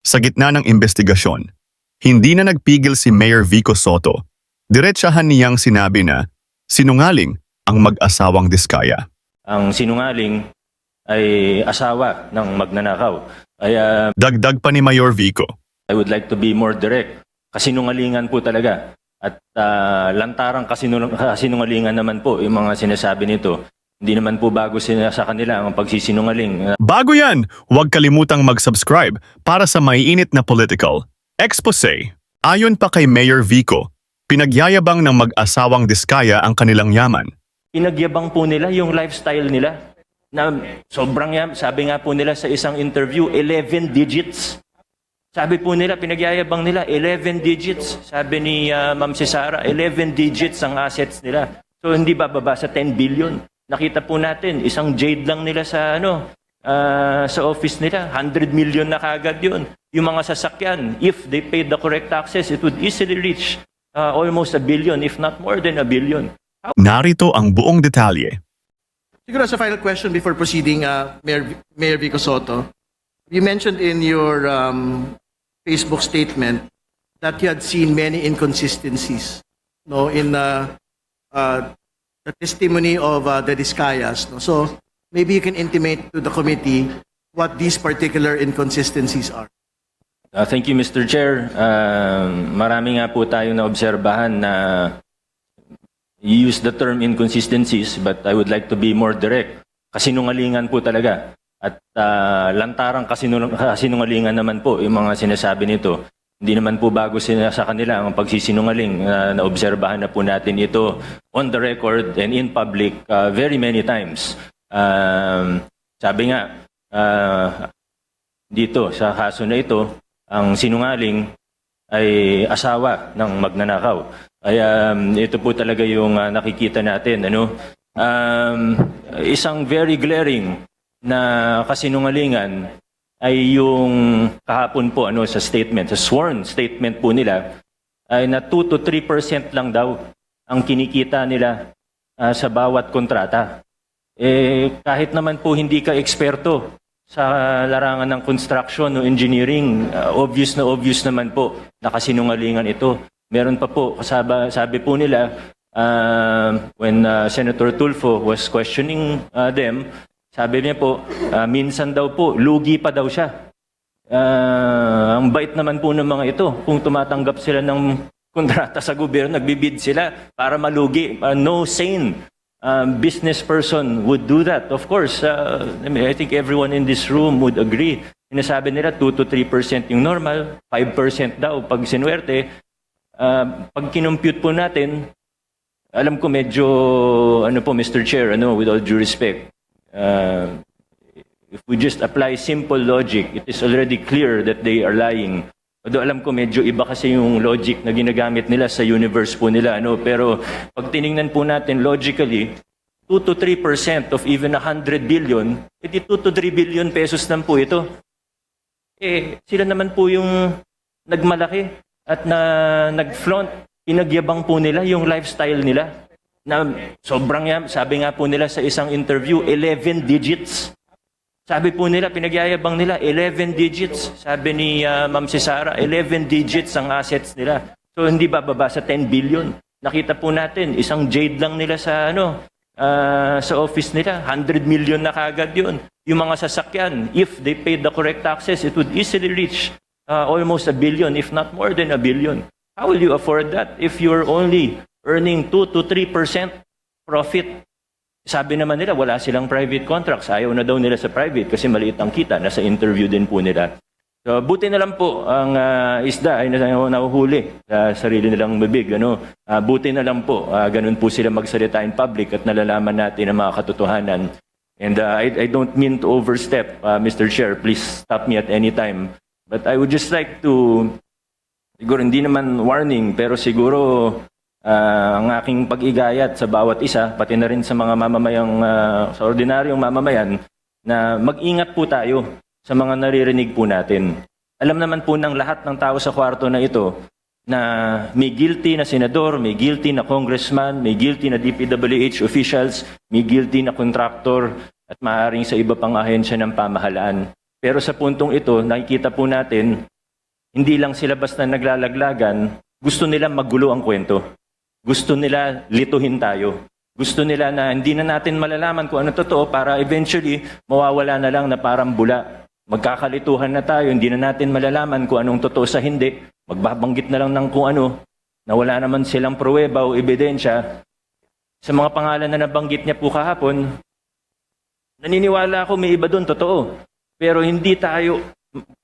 Sa gitna ng investigasyon, hindi na nagpigil si Mayor Vico Soto. Diretsahan niyang sinabi na sinungaling ang mag-asawang Diskaya. Ang sinungaling ay asawa ng magnanakaw. Kaya Dagdag pa ni Mayor Vico. I would like to be more direct. Kasinungalingan po talaga. At ah, lantarang kasinung- kasinungalingan naman po yung mga sinasabi nito. Hindi naman po bago sila sa kanila ang pagsisinungaling. Bago yan, huwag kalimutang mag-subscribe para sa maiinit na political. Expose. Ayon pa kay Mayor Vico, pinagyayabang ng mag-asawang Diskaya ang kanilang yaman. Pinagyabang po nila yung lifestyle nila. Na sobrang yam, sabi nga po nila sa isang interview, 11 digits. Sabi po nila, pinagyayabang nila, 11 digits. Sabi ni ah, Ma'am Cesara, 11 digits ang assets nila. So hindi bababa sa 10 billion. Nakita po natin, isang jade lang nila sa ano, ah, sa office nila, 100 million na kagad yun. Yung mga sasakyan, if they paid the correct taxes, it would easily reach ah, almost a billion, if not more than a billion. Narito ang buong detalye. Siguro as a final question before proceeding, uh, Mayor, Mayor Vico Soto, you mentioned in your um, Facebook statement that you had seen many inconsistencies no, in uh, uh, the testimony of uh, the Discayas. No? So maybe you can intimate to the committee what these particular inconsistencies are. Uh, thank you, Mr. Chair. Um, marami nga po tayo na obserbahan na you use the term inconsistencies, but I would like to be more direct. Kasinungalingan po talaga. At uh, lantarang kasinung- kasinungalingan naman po yung mga sinasabi nito. Hindi naman po bago sila sa kanila ang pagsisinungaling. Uh, naobserbahan na po natin ito on the record and in public uh, very many times. Um, sabi nga, uh, dito sa kaso na ito, ang sinungaling ay asawa ng magnanakaw. Kaya um, ito po talaga yung uh, nakikita natin. Ano? Um, isang very glaring na kasinungalingan ay yung kahapon po ano sa statement, sa sworn statement po nila ay na 2 to 3% lang daw ang kinikita nila ah, sa bawat kontrata. Eh, kahit naman po hindi ka eksperto sa larangan ng construction o engineering, uh, obvious na obvious naman po na kasinungalingan ito. Meron pa po, sabi, sabi po nila, uh, when uh, Senator Tulfo was questioning uh, them, sabi niya po, uh, minsan daw po, lugi pa daw siya. Uh, ang bait naman po ng mga ito kung tumatanggap sila ng kontrata sa gobyerno, nagbibid sila para malugi. Uh, no sane um, business person would do that. Of course, uh, I, mean, I think everyone in this room would agree. Sinasabi nila 2 to 3% yung normal, 5% daw pag sinuwerte. Uh, pag kinompute po natin, alam ko medyo, ano po Mr. Chair, ano, with all due respect, uh, if we just apply simple logic, it is already clear that they are lying. Although alam ko medyo iba kasi yung logic na ginagamit nila sa universe po nila. Ano? Pero pag tiningnan po natin logically, 2 to 3% of even 100 billion, edi 2 to 3 billion pesos lang po ito. Eh, sila naman po yung nagmalaki at na nag-flaunt. Pinagyabang po nila yung lifestyle nila. Na sobrang yam, sabi nga po nila sa isang interview, 11 digits. Sabi po nila, pinagyayabang nila, 11 digits. Sabi ni ah, Ma'am Cesara, 11 digits ang assets nila. So hindi bababa sa 10 billion. Nakita po natin, isang jade lang nila sa ano, ah, sa office nila, 100 million na kagad yun. Yung mga sasakyan, if they paid the correct taxes, it would easily reach ah, almost a billion, if not more than a billion. How will you afford that if you're only earning 2 to 3% profit sabi naman nila, wala silang private contracts. Ayaw na daw nila sa private kasi maliit ang kita. Nasa interview din po nila. So, buti na lang po ang ah, isda ay nahuhuli sa sarili nilang bibig. Ano? Ah, buti na lang po, ah, ganun po sila magsalita in public at nalalaman natin ang mga katotohanan. And ah, I, I don't mean to overstep, ah, Mr. Chair. Please stop me at any time. But I would just like to, siguro hindi naman warning, pero siguro Ah, ang aking pag-igayat sa bawat isa, pati na rin sa mga mamamayang, ah, sa ordinaryong mamamayan, na mag-ingat po tayo sa mga naririnig po natin. Alam naman po ng lahat ng tao sa kwarto na ito na may guilty na senador, may guilty na congressman, may guilty na DPWH officials, may guilty na contractor, at maaaring sa iba pang ahensya ng pamahalaan. Pero sa puntong ito, nakikita po natin, hindi lang sila basta naglalaglagan, gusto nila magulo ang kwento. Gusto nila lituhin tayo. Gusto nila na hindi na natin malalaman kung ano totoo para eventually mawawala na lang na parang bula. Magkakalituhan na tayo, hindi na natin malalaman kung anong totoo sa hindi. Magbabanggit na lang ng kung ano na wala naman silang pruweba o ebidensya. Sa mga pangalan na nabanggit niya po kahapon, naniniwala ako may iba doon, totoo. Pero hindi tayo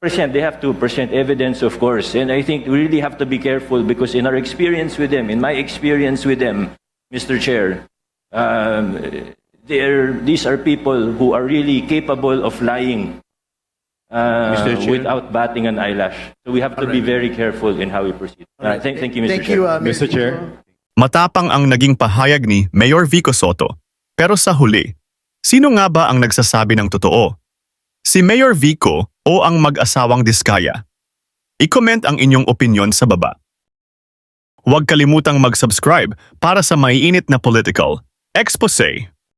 present. They have to present evidence, of course. And I think we really have to be careful because in our experience with them, in my experience with them, Mr. Chair, um, these are people who are really capable of lying uh, without batting an eyelash. So we have to be very careful in how we proceed. Uh, thank, thank you, Mr. Thank Chair. you, uh, Mr. Chair. Matapang ang naging pahayag ni Mayor Vico Soto. Pero sa huli, sino nga ba ang nagsasabi ng totoo? Si Mayor Vico o ang mag-asawang Diskaya? I-comment ang inyong opinion sa baba. Huwag kalimutang mag-subscribe para sa maiinit na political expose.